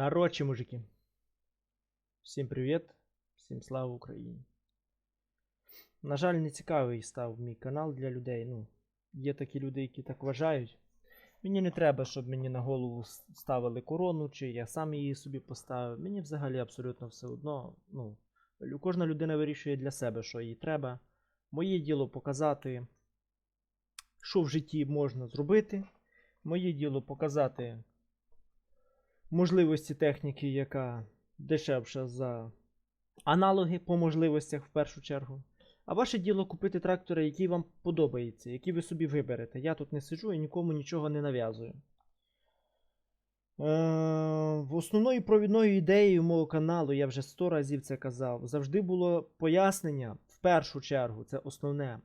Коротше, мужики. Всім привіт, всім слава Україні. На жаль, не цікавий став мій канал для людей. Ну, є такі люди, які так вважають. Мені не треба, щоб мені на голову ставили корону, чи я сам її собі поставив. Мені взагалі абсолютно все одно. Ну, кожна людина вирішує для себе, що їй треба. Моє діло показати, що в житті можна зробити. Моє діло показати можливості техніки, яка дешевша за аналоги по можливостях в першу чергу. А ваше діло купити трактори, який вам подобається, які ви собі виберете. Я тут не сиджу і нікому нічого не нав'язую. Е, основною провідною ідеєю мого каналу, я вже сто разів це казав, завжди було пояснення, в першу чергу, це основне,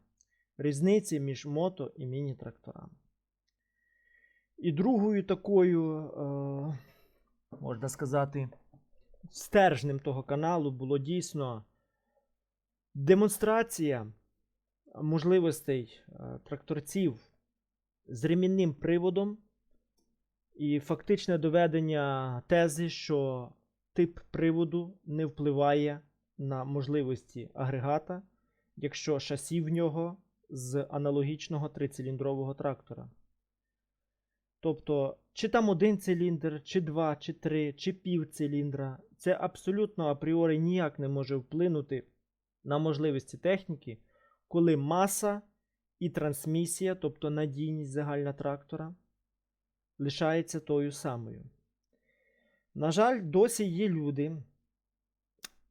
різниці між мото і міні-тракторами. І другою такою, е, можна сказати, стержнем того каналу було дійсно демонстрація можливостей е, тракторців з ремінним приводом і фактичне доведення тези, що тип приводу не впливає на можливості агрегата, якщо шасі в нього з аналогічного трициліндрового трактора. Тобто, чи там один циліндр, чи два, чи три, чи пів циліндра, це абсолютно апріорі ніяк не може вплинути на можливості техніки, коли маса і трансмісія, тобто надійність загальна трактора, лишається тою самою. На жаль, досі є люди.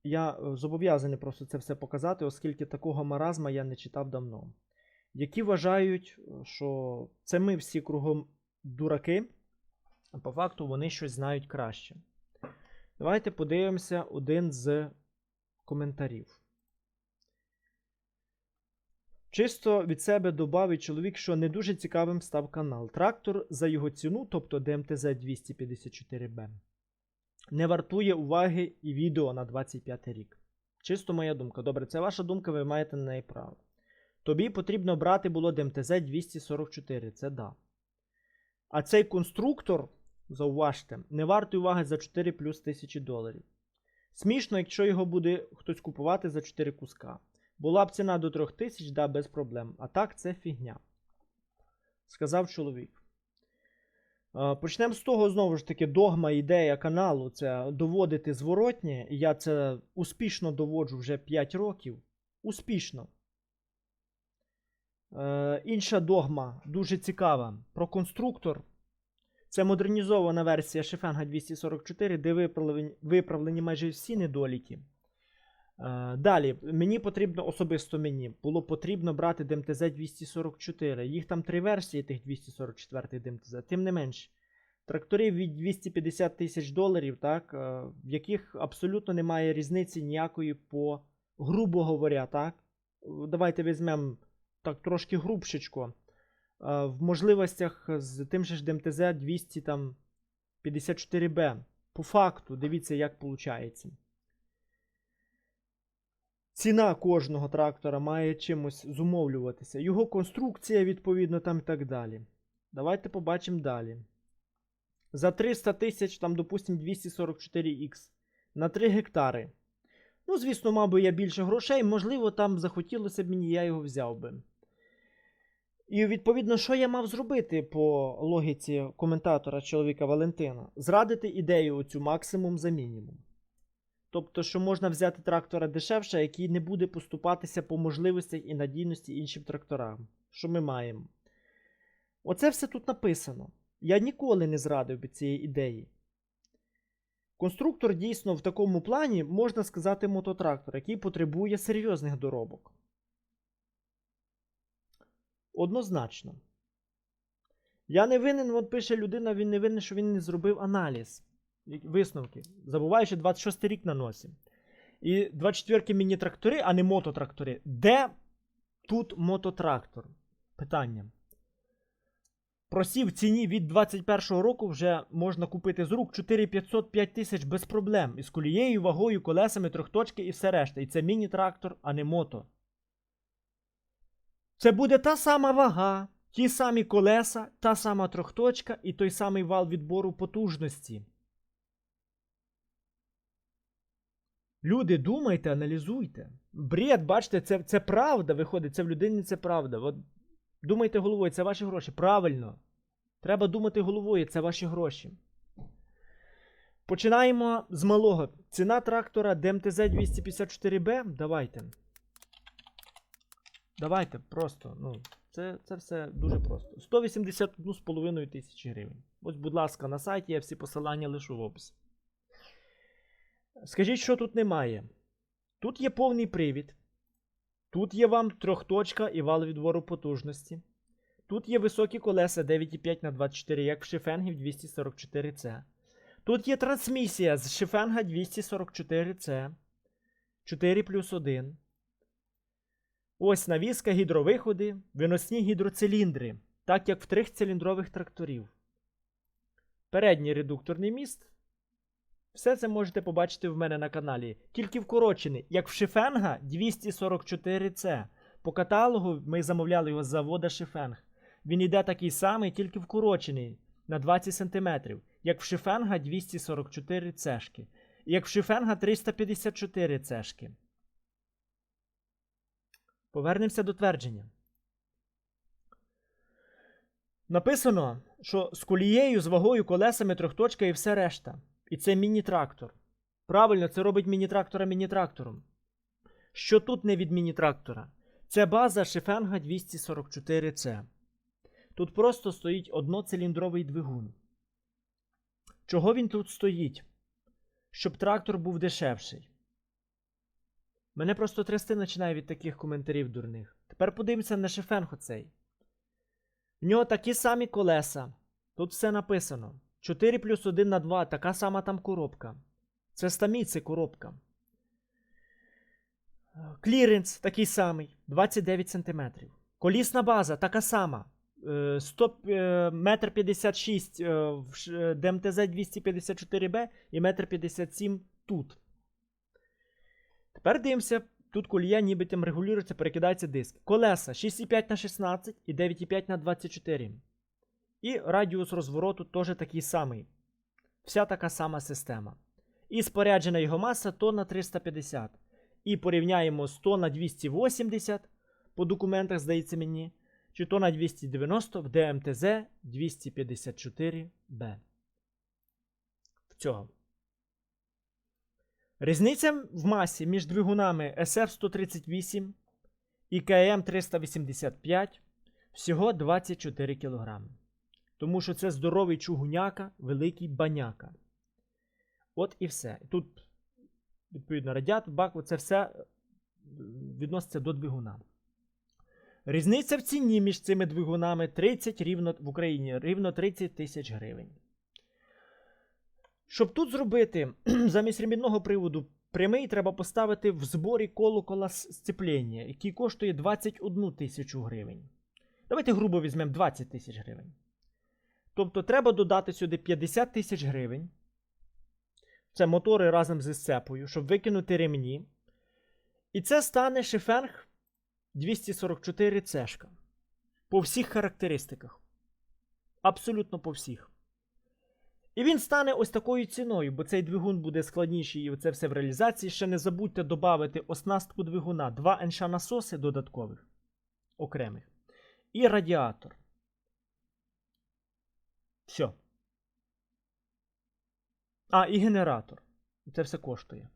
Я е, зобов'язаний просто це все показати, оскільки такого маразма я не читав давно. Які вважають, е, що це ми всі кругом дураки, а по факту вони щось знають краще. Давайте подивимося один з коментарів. Чисто від себе добавить чоловік, що не дуже цікавим став канал. Трактор за його ціну, тобто ДМТЗ 254Б, не вартує уваги і відео на 25 рік. Чисто моя думка. Добре, це ваша думка, ви маєте на неї право. Тобі потрібно брати було ДМТЗ 244, це да. А цей конструктор, зауважте, не вартий уваги за 4 плюс тисячі доларів. Смішно, якщо його буде хтось купувати за 4 куска. Була б ціна до 3 тисяч, да, без проблем. А так це фігня. Сказав чоловік. Е, Почнемо з того, знову ж таки, догма, ідея каналу це доводити зворотнє. Я це успішно доводжу вже 5 років. Успішно. Е, інша догма дуже цікава. Про конструктор. Це модернізована версія Шефенга 244, де виправлені, виправлені майже всі недоліки. Е, далі, мені потрібно, особисто мені, було потрібно брати ДМТЗ 244. Їх там три версії тих 244 ДМТЗ. Тим не менш, трактори від 250 тисяч доларів, так, е, в яких абсолютно немає різниці ніякої по, грубо говоря, так. Давайте візьмемо так трошки грубшечко. Е, В можливостях з тим же ж ДМТЗ 254Б. По факту, дивіться, як виходить. Ціна кожного трактора має чимось зумовлюватися. Його конструкція, відповідно, там і так далі. Давайте побачимо далі. За 300 тисяч, там, допустимо, 244х на 3 гектари. Ну, звісно, мав би я більше грошей, можливо, там захотілося б мені, я його взяв би. І відповідно, що я мав зробити по логіці коментатора чоловіка Валентина? Зрадити ідею оцю максимум за мінімум. Тобто, що можна взяти трактора дешевше, який не буде поступатися по можливостях і надійності іншим тракторам. Що ми маємо? Оце все тут написано. Я ніколи не зрадив би цієї ідеї. Конструктор дійсно в такому плані, можна сказати, мототрактор, який потребує серйозних доробок. Однозначно. Я не винен, от пише людина, він не винен, що він не зробив аналіз. Висновки. Забуваючи 26 рік на носі. І 24 міні-трактори, а не мототрактори. Де тут мототрактор? Питання. Просів в ціні від 21 року вже можна купити з рук 4500 5 тисяч без проблем. Із колією, вагою, колесами, трьохточки і все решта. І це міні-трактор, а не мото. Це буде та сама вага, ті самі колеса, та сама трьохточка і той самий вал відбору потужності. Люди, думайте, аналізуйте. Бред, бачите, це, це правда виходить, це в людині це правда. От думайте головою, це ваші гроші. Правильно. Треба думати головою, це ваші гроші. Починаємо з малого. Ціна трактора ДМТЗ 254Б. Давайте. Давайте, просто. Ну, це, це все дуже просто. 181,5 тисячі гривень. Ось, будь ласка, на сайті я всі посилання лишу в описі. Скажіть, що тут немає? Тут є повний привід. Тут є вам трьохточка і вал відвору потужності. Тут є високі колеса 9,5 на 24, як в шифенгів 244C. Тут є трансмісія з шифенга 244C. 4 плюс 1. Ось навіска, гідровиходи, виносні гідроциліндри, так як в трьохциліндрових тракторів. Передній редукторний міст. Все це можете побачити в мене на каналі. Тільки вкорочений, як в Шифенга 244C. По каталогу ми замовляли його з завода Шифенг. Він йде такий самий, тільки вкорочений на 20 см, як в Шифенга 244 цешки. Як в Шифенга 354 цешки. Повернемося до твердження. Написано, що з колією, з вагою, колесами, трьохточка і все решта. І це міні-трактор. Правильно, це робить міні-трактора міні-трактором. Що тут не від міні-трактора? Це база Шифенга 244C. Тут просто стоїть одноциліндровий двигун. Чого він тут стоїть? Щоб трактор був дешевший. Мене просто трясти починає від таких коментарів дурних. Тепер подивимося на Шифенг оцей. В нього такі самі колеса. Тут все написано. 4 плюс 1 на 2, така сама там коробка. Це стаміці коробка. Кліренс такий самий 29 см. Колісна база така сама. Е, 100, е, метр 56 е, в е, ДМТЗ 254Б і метр 57 тут. Тепер дивимося. Тут колія ніби там регулюється, перекидається диск. Колеса 6,5 на 16 і 9,5 на 24. І радіус розвороту теж такий самий. Вся така сама система. І споряджена його маса тонна 350. І порівняємо 100 на 280 по документах, здається мені, чи то на 290 в ДМТЗ 254Б. В цього. Різниця в масі між двигунами SF-138 і КМ-385 всього 24 кг. Тому що це здоровий чугуняка, великий баняка. От і все. Тут, відповідно, радіатор, бак, це все е, відноситься до двигуна. Різниця в ціні між цими двигунами 30 рівно в Україні, рівно 30 тисяч гривень. Щоб тут зробити замість ремінного приводу прямий, треба поставити в зборі колокола сцеплення, який коштує 21 тисячу гривень. Давайте грубо візьмемо 20 тисяч гривень. Тобто треба додати сюди 50 тисяч гривень. Це мотори разом зі сцепою, щоб викинути ремні. І це стане шифенг 244 цешка. По всіх характеристиках. Абсолютно по всіх. І він стане ось такою ціною, бо цей двигун буде складніший і це все в реалізації. Ще не забудьте додати оснастку двигуна, два НШ насоси додаткових, окремих. І радіатор. Все. А, і генератор. Це все коштує.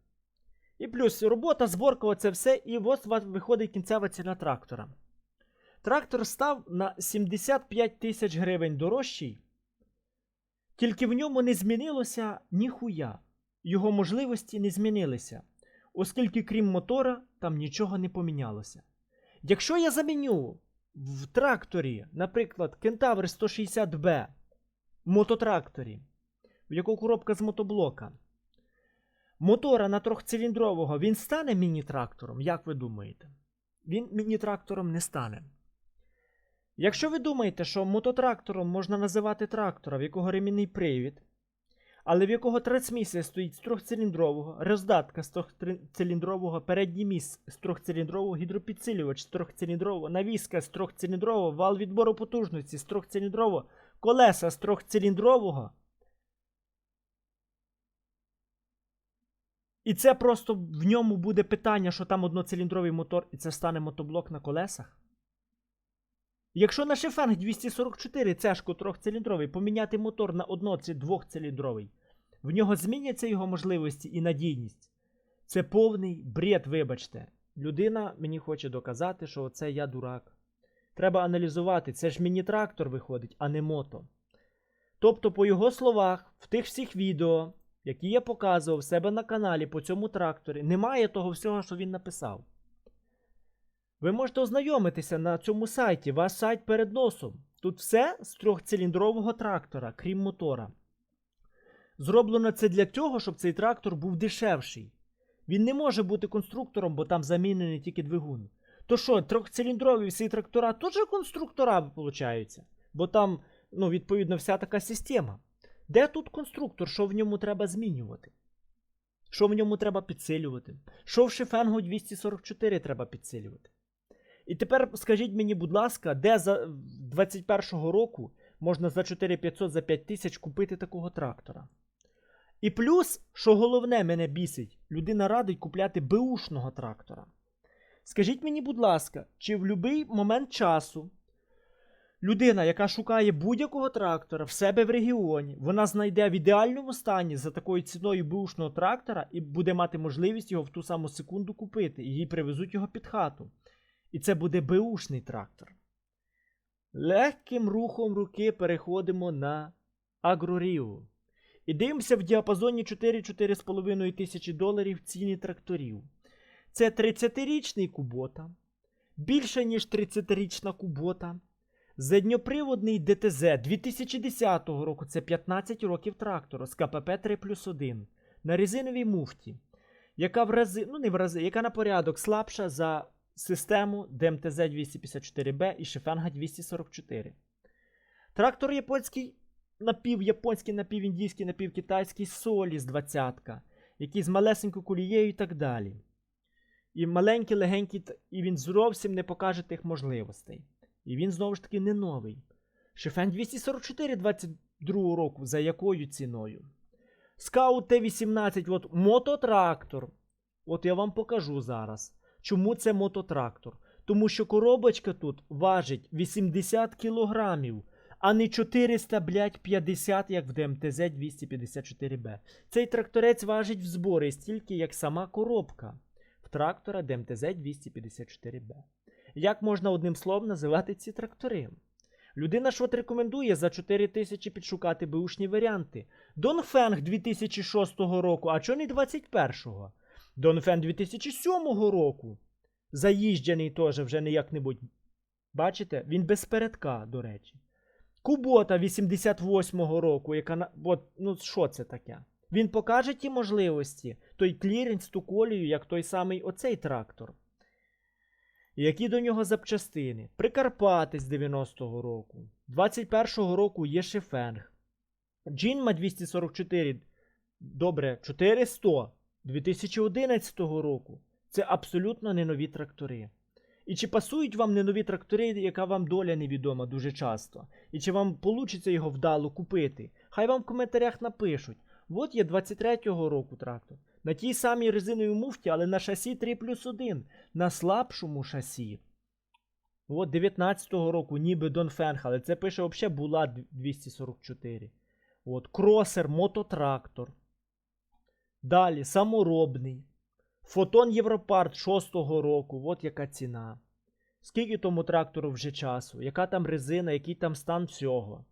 І плюс робота, зборка, оце все. І ось виходить кінцева ціна трактора. Трактор став на 75 тисяч гривень дорожчий. Тільки в ньому не змінилося ніхуя. Його можливості не змінилися, оскільки крім мотора там нічого не помінялося. Якщо я заміню в тракторі, наприклад, Кентавр 160B мототракторі, в якого коробка з мотоблока, мотора на трьохциліндрового, він стане міні-трактором, як ви думаєте? Він міні-трактором не стане. Якщо ви думаєте, що мототрактором можна називати трактора, в якого ремінний привід, але в якого трансмісія стоїть з трьохциліндрового, роздатка з трьохциліндрового, передній міст з трьохциліндрового, гідропідсилювач з трьохциліндрового, навіска з трьохциліндрового, вал відбору потужності з трьохциліндрового, колеса з трьохциліндрового. І це просто в ньому буде питання, що там одноциліндровий мотор, і це стане мотоблок на колесах. Якщо на Шефенг 244 цешко трьохциліндровий поміняти мотор на одно чи двохциліндровий, в нього зміняться його можливості і надійність. Це повний бред, вибачте. Людина мені хоче доказати, що це я дурак. Треба аналізувати, це ж міні-трактор виходить, а не мото. Тобто, по його словах, в тих всіх відео, які я показував в себе на каналі по цьому тракторі, немає того всього, що він написав. Ви можете ознайомитися на цьому сайті, ваш сайт перед носом. Тут все з трьохциліндрового трактора, крім мотора. Зроблено це для того, щоб цей трактор був дешевший. Він не може бути конструктором, бо там замінений тільки двигун. То що, трьохциліндрові всі трактора теж конструктора виходить? Бо там, ну, відповідно, вся така система. Де тут конструктор? Що в ньому треба змінювати? Що в ньому треба підсилювати? Що в Шефенгу 244 треба підсилювати? І тепер скажіть мені, будь ласка, де за 21-го року можна за 4500 за 5000 купити такого трактора? І плюс, що головне мене бісить, людина радить купляти беушного трактора. Скажіть мені, будь ласка, чи в будь-який момент часу людина, яка шукає будь-якого трактора в себе в регіоні, вона знайде в ідеальному стані за такою ціною беушного трактора і буде мати можливість його в ту саму секунду купити, і їй привезуть його під хату. І це буде беушний трактор. Легким рухом руки переходимо на Агроріо. І дивимося в діапазоні 4-4,5 тисячі доларів ціні тракторів. Це 30-річний Кубота, більше ніж 30-річна Кубота. Задньоприводний ДТЗ 2010 року це 15 років трактору з КПП 3 плюс 1 на резиновій муфті, яка в рази, ну не в рази, яка на порядок слабша за систему ДМТЗ 254Б і Шефенга 244. Трактор японський напівяпонський, напівіндійський, напівкитайський солі з 20 який з малесенькою кулією і так далі. І маленький, легенький, і він зовсім не покаже тих можливостей. І він знову ж таки не новий. Шефен 244 22 року, за якою ціною? Скаут Т-18, от мототрактор. От я вам покажу зараз. Чому це мототрактор? Тому що коробочка тут важить 80 кілограмів, а не 400, блядь, 50, як в ДМТЗ 254Б. Цей тракторець важить в зборі стільки, як сама коробка в трактора ДМТЗ 254Б. Як можна одним словом називати ці трактори? Людина ж от рекомендує за 4 тисячі підшукати беушні варіанти. Донфенг 2006 року, а чого не 21-го? Донфен 2007 року. Заїжджений теж вже не як-небудь. Бачите? Він без передка, до речі. Кубота 88-го року, яка. От, ну що це таке? Він покаже ті можливості, той кліренс, ту колію, як той самий оцей трактор. Які до нього запчастини? Прикарпатець 90-го року. 21-го року є Шефенг. Джинма 244. Добре, 400 2011 року. Це абсолютно не нові трактори. І чи пасують вам не нові трактори, яка вам доля невідома дуже часто? І чи вам вийде його вдало купити? Хай вам в коментарях напишуть. От є 23-го року трактор. На тій самій резиновій муфті, але на шасі 3 плюс 1. На слабшому шасі. От 19-го року, ніби Донфенг, але це пише взагалі була 244. От, кросер, мототрактор. Далі, саморобний. Фотон Європарт 6-го року. От яка ціна. Скільки тому трактору вже часу? Яка там резина, який там стан всього?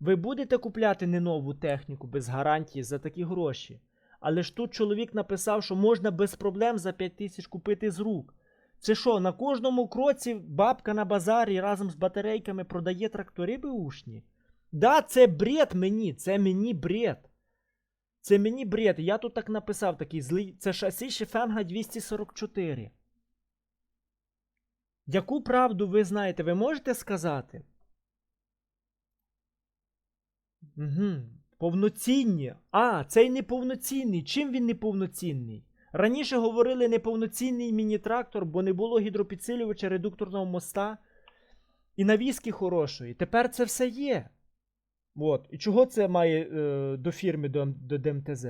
Ви будете купляти не нову техніку без гарантії за такі гроші. Але ж тут чоловік написав, що можна без проблем за 5 тисяч купити з рук. Це що, на кожному кроці бабка на базарі разом з батарейками продає трактори беушні? Да, це бред мені, це мені бред. Це мені бред. Я тут так написав такий злий. Це шасі Шефенга 244. Яку правду ви знаєте, ви можете сказати? Угу. Повноцінні. А, цей неповноцінний. Чим він неповноцінний? Раніше говорили неповноцінний міні-трактор, бо не було гідропідсилювача редукторного моста і навіски хорошої. Тепер це все є. От. І чого це має е, до фірми до, до ДМТЗ?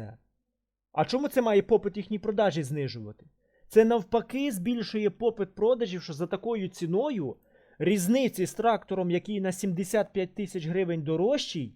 А чому це має попит їхній продажі знижувати? Це навпаки збільшує попит продажів, що за такою ціною різниці з трактором, який на 75 тисяч гривень дорожчий,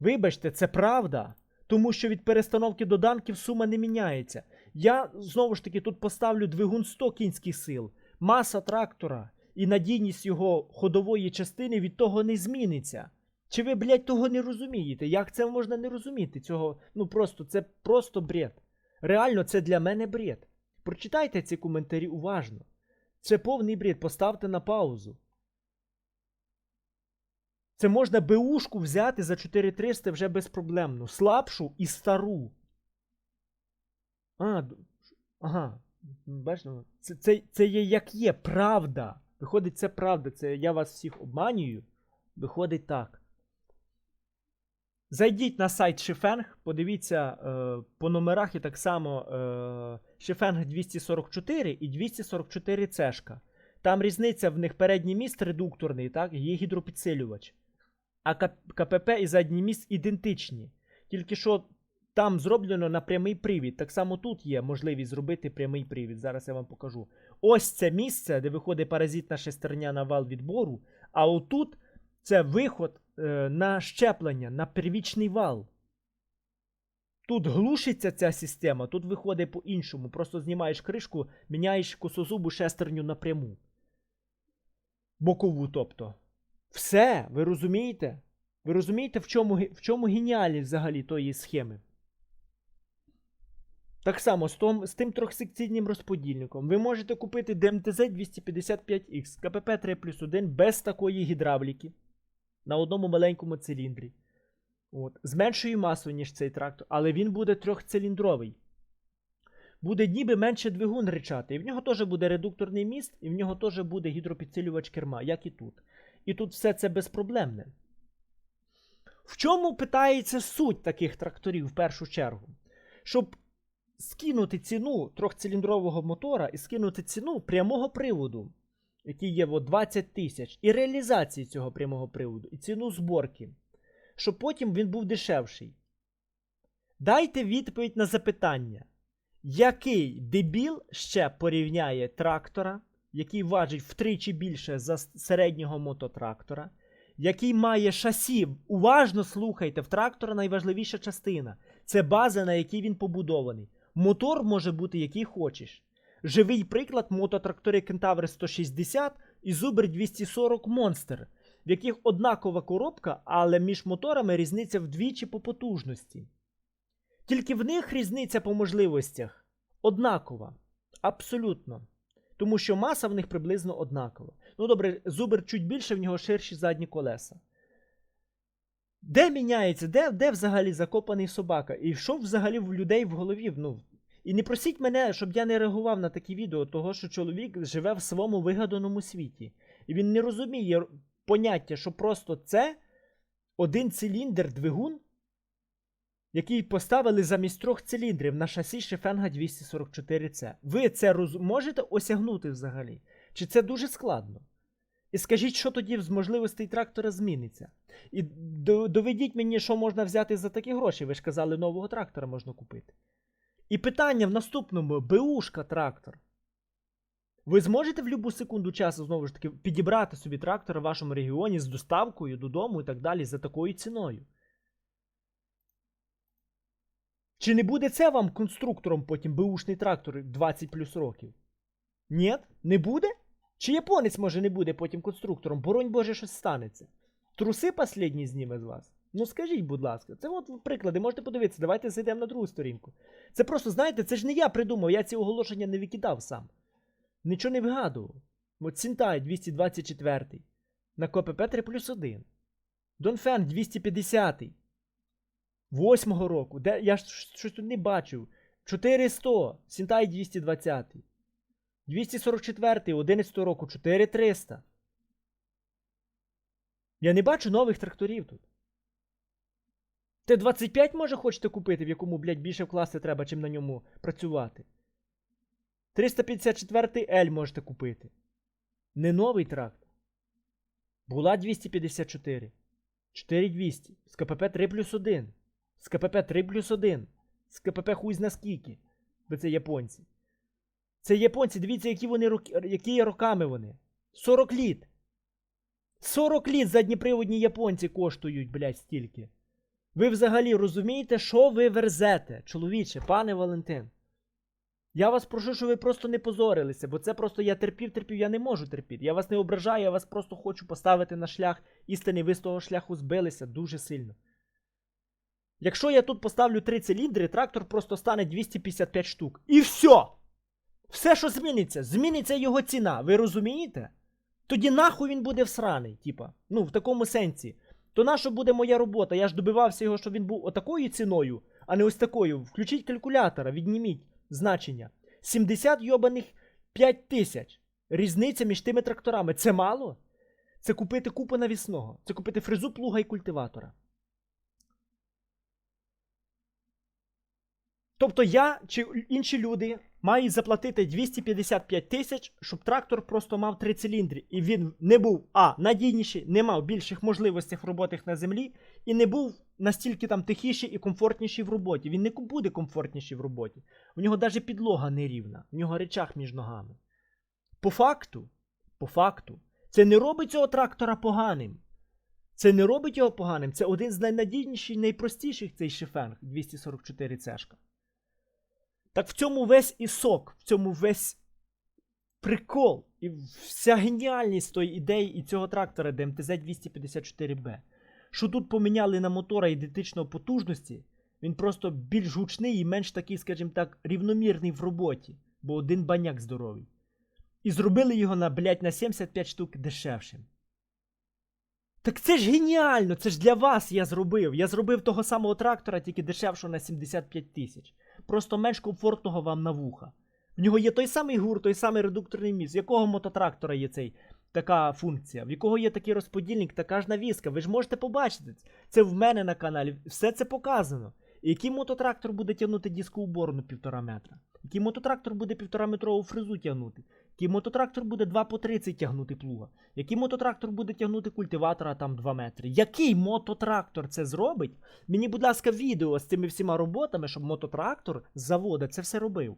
вибачте, це правда. Тому що від перестановки доданків сума не міняється. Я знову ж таки тут поставлю двигун 100 кінських сил. Маса трактора і надійність його ходової частини від того не зміниться. Чи ви, блядь, того не розумієте? Як це можна не розуміти? Цього, ну просто це просто бред. Реально, це для мене бред. Прочитайте ці коментарі уважно. Це повний бред. Поставте на паузу. Це можна БУшку взяти за 4300 вже безпроблемно. Слабшу і стару. А, ага. Бачите, ну, це, це, це є як є, правда. Виходить, це правда. Це я вас всіх обманюю. Виходить так. Зайдіть на сайт Шифенг, подивіться е, по номерах і так само е, Шифенг 244 і 244 цешка. Там різниця в них передній міст редукторний, так, є гідропідсилювач. А КПП і задній міст ідентичні. Тільки що там зроблено на прямий привід. Так само тут є можливість зробити прямий привід. Зараз я вам покажу. Ось це місце, де виходить паразитна шестерня на вал відбору. А отут це виход на щеплення, на первічний вал. Тут глушиться ця система, тут виходить по-іншому. Просто знімаєш кришку, міняєш косозубу шестерню напряму. Бокову, тобто. Все, ви розумієте? Ви розумієте, в чому, в чому геніальність взагалі тої схеми? Так само з, том, з тим трьохсекційним розподільником. Ви можете купити ДМТЗ 255X КПП 3 плюс 1 без такої гідравліки на одному маленькому циліндрі. От. З меншою масою, ніж цей трактор, але він буде трьохциліндровий. Буде ніби менше двигун речати. І в нього теж буде редукторний міст, і в нього теж буде гідропідсилювач керма, як і тут. І тут все це безпроблемне. В чому питається суть таких тракторів в першу чергу? Щоб скинути ціну трьохциліндрового мотора і скинути ціну прямого приводу, який є от 20 тисяч, і реалізації цього прямого приводу, і ціну зборки, щоб потім він був дешевший. Дайте відповідь на запитання, який дебіл ще порівняє трактора, який важить втричі більше за середнього мототрактора, який має шасі. Уважно слухайте, в трактора найважливіша частина це база, на якій він побудований. Мотор може бути який хочеш. Живий приклад мототрактори Кентавр 160 і Зубр 240 Monster, в яких однакова коробка, але між моторами різниця вдвічі по потужності. Тільки в них різниця по можливостях однакова. Абсолютно. Тому що маса в них приблизно однакова. Ну добре, зубр чуть більше, в нього ширші задні колеса. Де міняється, де, де взагалі закопаний собака? І що взагалі в людей в голові? Ну, і не просіть мене, щоб я не реагував на такі відео, того що чоловік живе в своєму вигаданому світі. І він не розуміє поняття, що просто це один циліндр двигун, який поставили замість трьох циліндрів на шасі Шефенга 244C. Ви це роз... можете осягнути взагалі? Чи це дуже складно? І скажіть, що тоді з можливостей трактора зміниться? І доведіть мені, що можна взяти за такі гроші. Ви ж казали, нового трактора можна купити. І питання в наступному: БУшка трактор. Ви зможете в будь-яку секунду часу знову ж таки підібрати собі трактор в вашому регіоні з доставкою додому і так далі за такою ціною. Чи не буде це вам конструктором потім БУшний трактор 20 плюс років? Ні? Не буде? Чи японець може не буде потім конструктором? Боронь Боже, щось станеться. Труси последні зніме з вас. Ну скажіть, будь ласка, це от приклади, можете подивитися. Давайте зайдемо на другу сторінку. Це просто, знаєте, це ж не я придумав, я ці оголошення не викидав сам. Нічого не вигадував. От Сінтай 224 на КПП 3 плюс 1. Донфен 250 Восьмого року. Де, я щось тут не бачив. 400. Сінтай 220. 244 11 року 4300. Я не бачу нових тракторів тут. Т-25 може хочете купити, в якому, блядь, більше вкласти треба, чим на ньому працювати. 354 L можете купити. Не новий трактор. Була 254. 4200. З КПП 3 плюс 1. З КПП 3 плюс 1. З КПП хуй зна скільки. Бо це японці. Це японці, дивіться, які вони які роками вони. 40 літ. 40 літ задніприводні японці коштують, блядь, стільки. Ви взагалі розумієте, що ви верзете, чоловіче, пане Валентин? Я вас прошу, щоб ви просто не позорилися, бо це просто я терпів, терпів, я не можу терпіти. Я вас не ображаю, я вас просто хочу поставити на шлях істини, ви з того шляху збилися дуже сильно. Якщо я тут поставлю три циліндри, трактор просто стане 255 штук. І все! Все, що зміниться, зміниться його ціна, ви розумієте? Тоді нахуй він буде всраний, типа. Ну, в такому сенсі. То нащо буде моя робота? Я ж добивався його, щоб він був отакою ціною, а не ось такою. Включіть калькулятора, відніміть значення. 70 йобаних 5 тисяч. Різниця між тими тракторами. Це мало? Це купити купу навісного. Це купити фрезу, плуга і культиватора. Тобто я чи інші люди мають заплатити 255 тисяч, щоб трактор просто мав три циліндри. І він не був а надійніший, не мав більших можливостей в роботах на землі, і не був настільки там тихіший і комфортніший в роботі. Він не буде комфортніший в роботі. У нього навіть підлога нерівна, у нього речах між ногами. По факту, по факту, це не робить цього трактора поганим. Це не робить його поганим. Це один з найнадійніших, найпростіших цей шифенг 244 цешка. Так в цьому весь і сок, в цьому весь прикол і вся геніальність тої ідеї і цього трактора ДМТЗ 254Б. Що тут поміняли на мотора ідентичної потужності, він просто більш гучний і менш такий, скажімо так, рівномірний в роботі, бо один баняк здоровий. І зробили його на, блядь, на 75 штук дешевшим. Так це ж геніально! Це ж для вас я зробив. Я зробив того самого трактора, тільки дешевшого на 75 тисяч. Просто менш комфортного вам на вуха. В нього є той самий гур, той самий редукторний міст. В якого мототрактора є цей така функція? В якого є такий розподільник, така ж навіска. Ви ж можете побачити. Це в мене на каналі. Все це показано. Який мототрактор буде тягнути дискоуборну півтора метра? Який мототрактор буде півтора метрову фрезу тягнути? Який мототрактор буде 2 по 30 тягнути плуга? Який мототрактор буде тягнути культиватора там 2 метри? Який мототрактор це зробить? Мені, будь ласка, відео з цими всіма роботами, щоб мототрактор з заводу це все робив.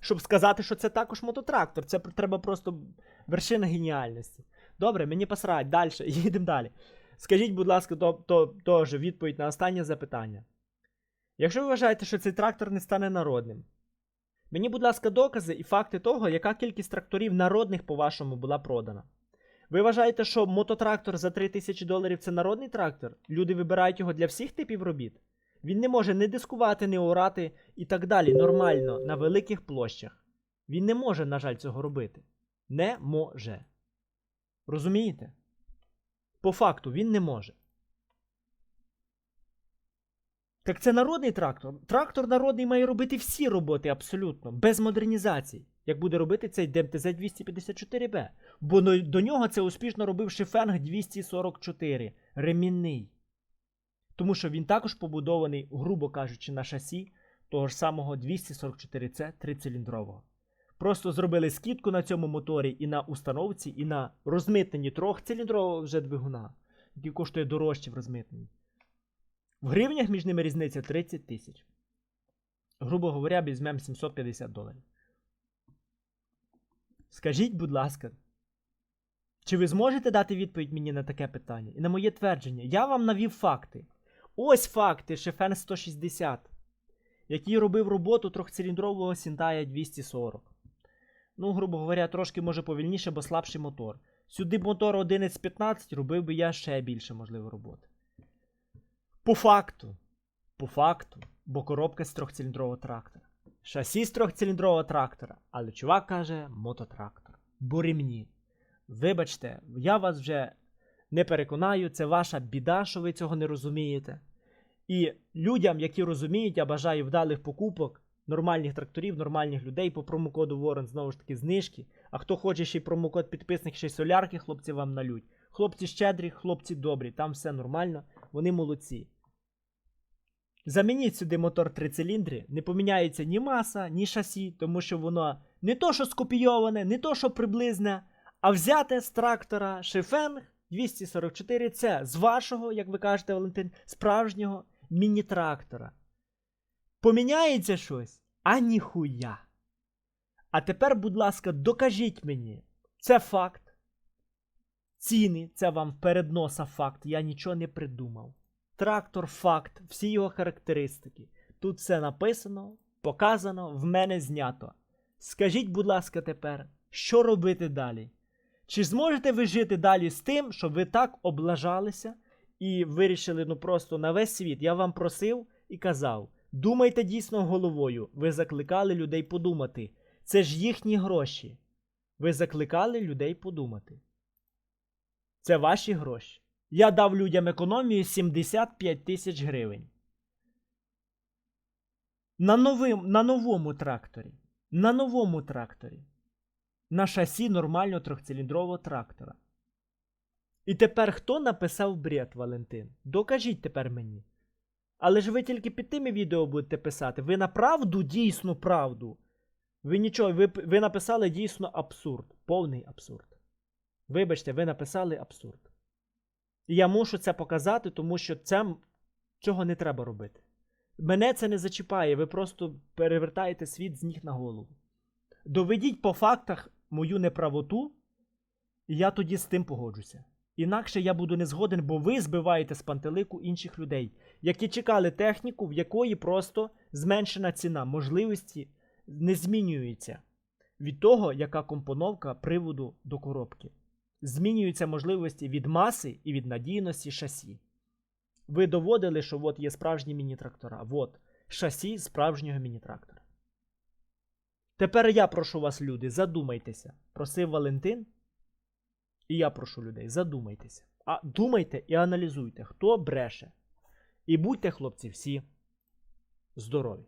Щоб сказати, що це також мототрактор. Це треба просто вершина геніальності. Добре, мені посрать, далі, їдемо далі. Скажіть, будь ласка, то, то, теж відповідь на останнє запитання. Якщо ви вважаєте, що цей трактор не стане народним, мені, будь ласка, докази і факти того, яка кількість тракторів народних, по-вашому, була продана. Ви вважаєте, що мототрактор за 3000 доларів це народний трактор? Люди вибирають його для всіх типів робіт? Він не може не дискувати, не орати і так далі нормально на великих площах. Він не може, на жаль, цього робити. Не може. Розумієте? По факту він не може. Так це народний трактор. Трактор народний має робити всі роботи абсолютно, без модернізацій, як буде робити цей ДМТЗ 254Б. Бо до нього це успішно робив Шифенг 244, ремінний. Тому що він також побудований, грубо кажучи, на шасі того ж самого 244C трициліндрового. Просто зробили скидку на цьому моторі і на установці, і на розмитненні трьохциліндрового вже двигуна, який коштує дорожче в розмитненні. В гривнях між ними різниця 30 тисяч. Грубо говоря, візьмемо 750 доларів. Скажіть, будь ласка, чи ви зможете дати відповідь мені на таке питання? І на моє твердження, я вам навів факти. Ось факти Шефен 160, який робив роботу трьохциліндрового Сінтая 240. Ну, грубо говоря, трошки може повільніше, бо слабший мотор. Сюди мотор 11.15 робив би я ще більше, можливо, роботи. По факту. По факту, бо коробка з трьохциліндрового трактора. Шасі з трьохциліндрового трактора, але чувак каже мототрактор. Бо ремні. Вибачте, я вас вже не переконаю, це ваша біда, що ви цього не розумієте. І людям, які розуміють, я бажаю вдалих покупок, нормальних тракторів, нормальних людей по промокоду Ворон, знову ж таки, знижки. А хто хоче ще й промокод підписник, ще й солярки, хлопці вам налють. Хлопці щедрі, хлопці добрі, там все нормально, вони молодці. Замініть сюди мотор 3 циліндри, не поміняється ні маса, ні шасі, тому що воно не то, що скопійоване, не то, що приблизне, а взяте з трактора Шефенг 244 це з вашого, як ви кажете, Валентин, справжнього міні-трактора. Поміняється щось? А ніхуя. А тепер, будь ласка, докажіть мені. Це факт. Ціни, це вам перед носа факт. Я нічого не придумав. Трактор факт, всі його характеристики. Тут все написано, показано, в мене знято. Скажіть, будь ласка, тепер, що робити далі? Чи зможете ви жити далі з тим, що ви так облажалися і вирішили ну просто на весь світ? Я вам просив і казав: думайте дійсно головою. Ви закликали людей подумати. Це ж їхні гроші. Ви закликали людей подумати. Це ваші гроші. Я дав людям економію 75 тисяч гривень. На, новим, на новому тракторі. На новому тракторі. На шасі нормального трьохциліндрового трактора. І тепер хто написав бред, Валентин? Докажіть тепер мені. Але ж ви тільки під тими відео будете писати. Ви на правду, дійсну правду. Ви нічого, ви, ви написали дійсно абсурд. Повний абсурд. Вибачте, ви написали абсурд. І я мушу це показати, тому що це цього не треба робити. Мене це не зачіпає, ви просто перевертаєте світ з ніг на голову. Доведіть по фактах мою неправоту, і я тоді з тим погоджуся. Інакше я буду не згоден, бо ви збиваєте з пантелику інших людей, які чекали техніку, в якої просто зменшена ціна, можливості не змінюються від того, яка компоновка приводу до коробки. Змінюються можливості від маси і від надійності шасі. Ви доводили, що от є справжні міні-трактора. От шасі справжнього міні-трактора. Тепер я прошу вас, люди, задумайтеся. Просив Валентин. І я прошу людей, задумайтеся. А думайте і аналізуйте, хто бреше. І будьте, хлопці, всі здорові.